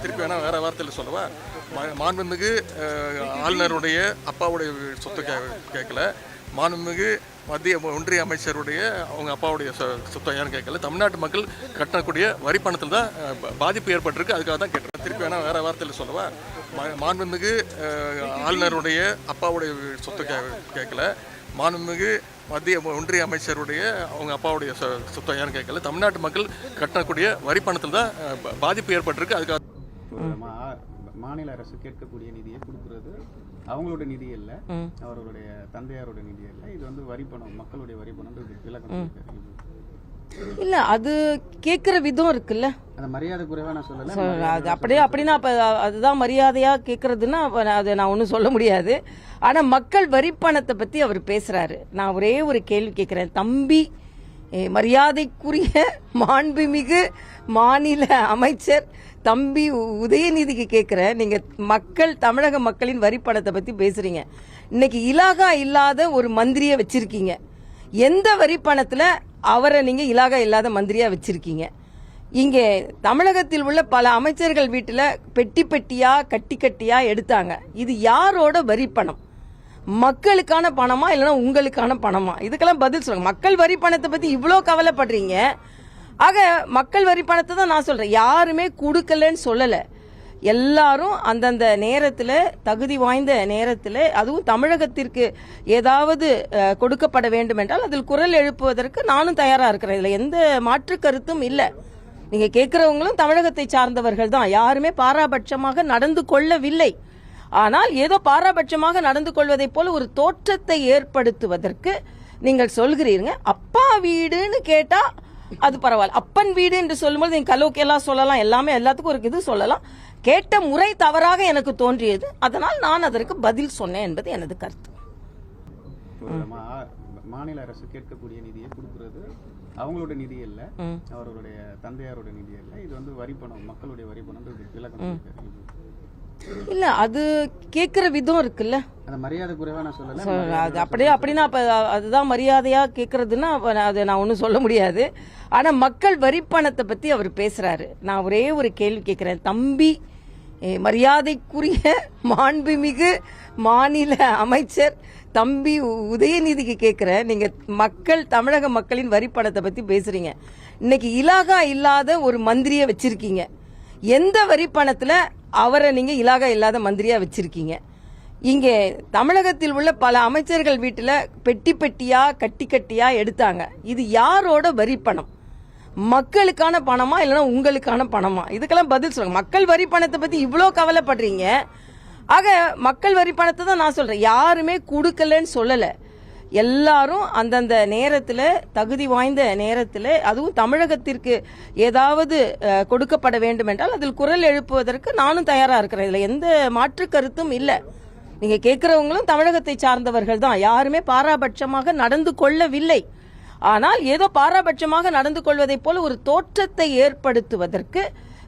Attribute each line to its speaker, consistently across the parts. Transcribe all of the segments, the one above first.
Speaker 1: திருப்பி வேணா வேற வார்த்தையில் சொல்லவா? மாண்புமிகு ஆளுநருடைய அப்பாவுடைய சொத்து கேட்கல. மாண்புமிகு மத்திய ஒன்றிய அமைச்சருடைய அவங்க அப்பாவுடைய சொ- சொத்தை கேட்கல. தமிழ்நாட்டு மக்கள் கட்டக்கூடிய வரி பணத்தில் தான் பாதிப்பு ஏற்பட்டிருக்கு. அதுக்காக தான் கேட்டேன். திருப்பி வேணா வேற வார்த்தையில் சொல்லவா? மா- மாண்புமிகு ஆளுநருடைய அப்பாவுடைய சொத்து கேட்கல. மாண்புமிகு மத்திய ஒன்றிய அமைச்சருடைய அவங்க அப்பாவுடைய சொ- கேட்கல. தமிழ்நாட்டு மக்கள் கட்டக்கூடிய வரி பணத்தில் தான் பாதிப்பு ஏற்பட்டிருக்கு. அதுக்காக
Speaker 2: மாநில அரசு கேட்கக்கூடிய நிதியை கொடுக்கறது. அவங்களோட நிதி இல்ல. அவர்களுடைய தந்தையாரோட நிதி இல்ல இது வந்து வரி பணம் மக்களுடைய வரி பணம் விளக்கம்
Speaker 3: இல்ல அது கேக்குற விதம் இருக்குல்ல.
Speaker 2: அந்த மரியாதை குறைவா நான் சொல்லல.
Speaker 3: So, அது அப்படியே அப்படின்னா அப்ப அதுதான் மரியாதையா கேக்குறதுன்னா அதை நான் ஒன்றும் சொல்ல முடியாது. ஆனா மக்கள் வரிப்பணத்தை பத்தி அவர் பேசுறாரு. நான் ஒரே ஒரு கேள்வி கேட்கிறேன். தம்பி மரியாதைக்குரிய மாண்புமிகு மாநில அமைச்சர் தம்பி உ- உதயநிதிக்கு கேட்குறேன் நீங்கள் மக்கள் தமிழக மக்களின் வரிப்பணத்தை பற்றி பேசுகிறீங்க இன்னைக்கு இலாகா இல்லாத ஒரு மந்திரியை வச்சுருக்கீங்க. எந்த வரிப்பணத்தில் அவரை நீங்கள் இலாகா இல்லாத மந்திரியாக வச்சுருக்கீங்க? இங்கே தமிழகத்தில் உள்ள பல அமைச்சர்கள் வீட்டில் பெட்டி பெட்டியாக கட்டி கட்டியாக எடுத்தாங்க. இது யாரோட வரி பணம்? மக்களுக்கான பணமா இல்லைன்னா உங்களுக்கான பணமா? இதுக்கெல்லாம் பதில் சொல்லுங்க. மக்கள் வரி பணத்தை பத்தி இவ்வளோ கவலைப்படுறீங்க. ஆக மக்கள் வரி பணத்தை தான் நான் சொல்றேன். யாருமே கொடுக்கலன்னு சொல்லலை. எல்லாரும் அந்தந்த நேரத்தில் தகுதி வாய்ந்த நேரத்தில் அதுவும் தமிழகத்திற்கு ஏதாவது கொடுக்கப்பட வேண்டும் என்றால் அதில் குரல் எழுப்புவதற்கு நானும் தயாராக இருக்கிறேன். இதில் எந்த மாற்று கருத்தும் இல்லை. நீங்கள் கேட்குறவங்களும் தமிழகத்தை சார்ந்தவர்கள் தான். யாருமே பாராபட்சமாக நடந்து கொள்ளவில்லை. ஆனால் ஏதோ பாராபட்சமாக நடந்து கொள்வதைப் போல ஒரு தோற்றத்தை ஏற்படுத்துவதற்கு நீங்கள் சொல்கிறீங்க அப்பா வீடுன்னு கேட்டால் அது பரவாயில்ல. அப்பன் வீடு என்று சொல்லும்போது நீங்க கலோக்கியெல்லாம் சொல்லலாம். எல்லாமே எல்லாத்துக்கும் ஒரு இது சொல்லலாம். கேட்ட முறை தவறாக எனக்கு தோன்றியது. அதனால் நான் அதற்கு பதில் சொன்னேன் என்பது எனது கருத்து.
Speaker 2: மாநில அரசு கேட்கக்கூடிய நிதியை கொடுக்கறது அவங்களோட நிதி இல்ல. அவர்களுடைய தந்தையாரோட நிதி இல்ல இது வந்து வரி பணம் மக்களுடைய வரி பணம் விளக்கம்
Speaker 3: இல்ல அது கேட்கிற விதம் இருக்குல்ல.
Speaker 2: அந்த மரியாதை குறைவா நான் சொல்லல
Speaker 3: So, அது அப்படியே அப்படின்னா அப்ப அதுதான் மரியாதையா கேக்குறதுன்னா அதை நான் ஒன்றும் சொல்ல முடியாது. ஆனா மக்கள் வரிப்பணத்தை பத்தி அவர் பேசுறாரு. நான் ஒரே ஒரு கேள்வி கேட்கிறேன் தம்பி மரியாதைக்குரிய மாண்புமிகு மாநில அமைச்சர் தம்பி உதயநிதிக்கு கேட்கிறேன் நீங்க மக்கள் தமிழக மக்களின் வரிப்பணத்தை பத்தி பேசுறீங்க. இன்னைக்கு இலாகா இல்லாத ஒரு மந்திரியை வச்சிருக்கீங்க. எந்த வரிப்பணத்துல அவரை நீங்கள் இலாகா இல்லாத மந்திரியாக வச்சுருக்கீங்க. இங்கே தமிழகத்தில் உள்ள பல அமைச்சர்கள் வீட்டில் பெட்டி பெட்டியாக கட்டி கட்டியாக எடுத்தாங்க. இது யாரோட வரி பணம்? மக்களுக்கான பணமா இல்லைன்னா உங்களுக்கான பணமா? இதுக்கெல்லாம் பதில் சொல்லுங்க. மக்கள் வரி பணத்தை பற்றி இவ்வளோ கவலைப்படுறீங்க. ஆக மக்கள் வரி பணத்தை தான் நான் சொல்கிறேன் யாருமே கொடுக்கலன்னு சொல்லலை. எல்லாரும் அந்தந்த நேரத்தில் தகுதி வாய்ந்த நேரத்தில் அதுவும் தமிழகத்திற்கு ஏதாவது கொடுக்கப்பட வேண்டும் என்றால் அதில் குரல் எழுப்புவதற்கு நானும் தயாராக இருக்கிறேன். இதில் எந்த மாற்று கருத்தும் இல்லை. நீங்கள் கேட்குறவங்களும் தமிழகத்தை சார்ந்தவர்கள் தான். யாருமே பாராபட்சமாக நடந்து கொள்ளவில்லை. ஆனால் ஏதோ பாராபட்சமாக நடந்து கொள்வதைப் போல ஒரு தோற்றத்தை ஏற்படுத்துவதற்கு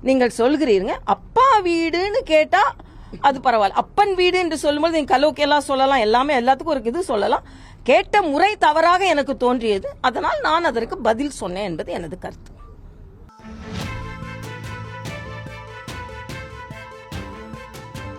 Speaker 3: நீங்கள் சொல்கிறீங்க அப்பா வீடுன்னு கேட்டால் அது பரவாயில்ல. அப்பன் வீடு என்று சொல்லும்போது நீங்க கலோக்கியெல்லாம் சொல்லலாம் எல்லாமே எல்லாத்துக்கும் ஒரு இது சொல்லலாம். கேட்ட முறை தவறாக எனக்கு தோன்றியது. அதனால் நான் அதற்கு பதில் சொன்னேன் என்பது எனது கருத்து.